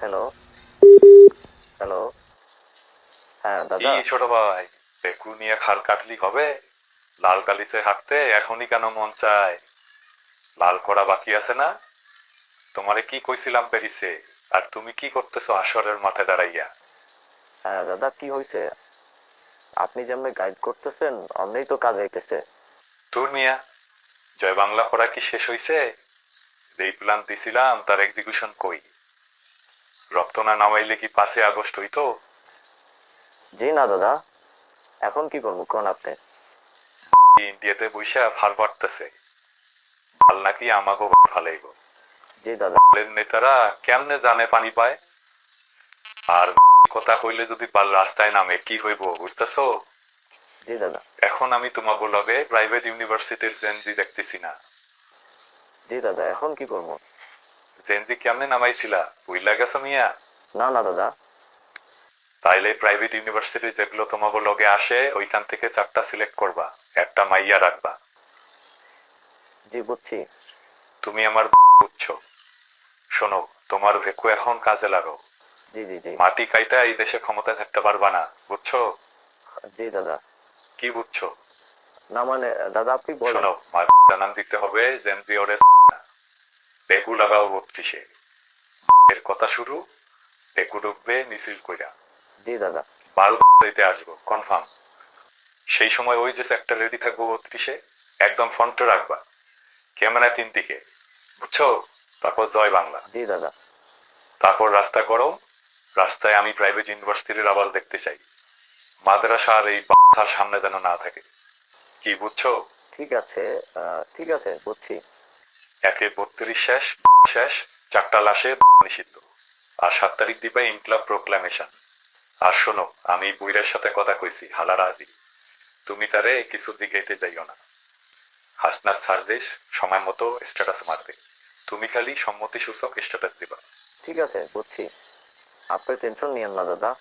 Hello hello হ্যাঁ দাদা। ছোট ভাই নিয়ে খাল কাটলি হবে? লাল কালিসে হাঁটতে এখনই কেন মন চায়? লাল করা বাকি আছে না? তোমারে কি কইছিলাম প্যারিসে আর তুমি কি করতেছো আসরের মাথায় দাঁড়াইয়া? হ্যাঁ দাদা কি হয়েছে আপনি যেমনি গাইড করতেছেন অমনি তো কাজ হইতেছে তোর মিয়া জয় বাংলা পড়া কি শেষ হইছে? যেই প্ল্যান দিছিলাম তার এক্সিকিউশন কই? রক্ত না নামাইলে কি পাঁচই আগস্ট হইতো? জি না দাদা। এখন কি করব কোন আপনি ইন্ডিয়াতে বৈশা ফাল বাড়তেছে। ফাল নাকি আমাকেও ফালাইব। জি দাদা। নেতারা কেমনে জানে পানি পায়? আর কথা কইলে যদি পাল রাস্তায় নামে কি হইব বুঝতেছো? জি দাদা। এখন আমি তোমাকে লগে প্রাইভেট ইউনিভার্সিটির জেনজি দেখতেছি না। জি দাদা এখন কি করব? জেনজি কেমনে নামাইছিলা বুঝলা গেছো মিয়া না না দাদা তাইলে প্রাইভেট ইউনিভার্সিটি যেগুলো তোমাকে লগে আসে ওইখান থেকে চারটা সিলেক্ট করবা একটা মাইয়া রাখবা জি বুঝছি তুমি আমার বুঝছ শোনো তোমার ভেকু এখন কাজে লাগো জি জি জি মাটি কাইটা এই দেশে ক্ষমতা থাকতে পারবা না বুঝছ জি দাদা কি বুঝছ না মানে দাদা আপনি বলেন শোনো মার জানান দিতে হবে জেনজি ওরে বেকু লাগাও বত্রিশে। এর কথা শুরু বেকু ঢুকবে মিছিল কইরা। জি দাদা। বাল দিতে আসব কনফার্ম সেই সময় ওই যে একটা রেডি থাকব বত্রিশে একদম ফ্রন্টে রাখবা। ক্যামেরা তিন দিকে। বুঝছ? তারপর জয় বাংলা। জি দাদা। তারপর রাস্তা গরম রাস্তায় আমি প্রাইভেট ইউনিভার্সিটির আবার দেখতে চাই। মাদ্রাসা আর এই বাচ্চার সামনে যেন না থাকে। কি বুঝছ? ঠিক আছে ঠিক আছে বুঝছি। একে বত্রিশ শেষ শেষ চারটা লাশে নিষিদ্ধ। আর সাত তারিখ দিবে ইনক্লাব প্রোক্লামেশন আর শোনো আমি বুইরের সাথে কথা কইছি হালারাজি তুমি তারে কিছু জিগাইতে যাইও না। হাসনার সার্জিস সময় মতো স্ট্যাটাস মারবে। তুমি খালি সম্মতি সূচক স্ট্যাটাস দিবা। ঠিক আছে বুঝছি। আপনি টেনশন নিয়েন না দাদা।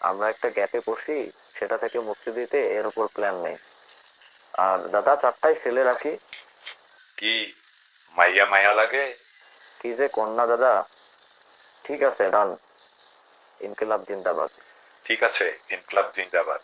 আমরা একটা গ্যাপে পড়ছি সেটা থেকে মুক্তি দিতে এর উপর প্ল্যান নেই। আর দাদা চারটায় ছেলে রাখি। কি? মাইয়া মায়া লাগে। কি যে কন্যা দাদা? ঠিক আছে ডান। ইনকিলাব জিন্দাবাদ। ঠিক আছে ইনকিলাব জিন্দাবাদ।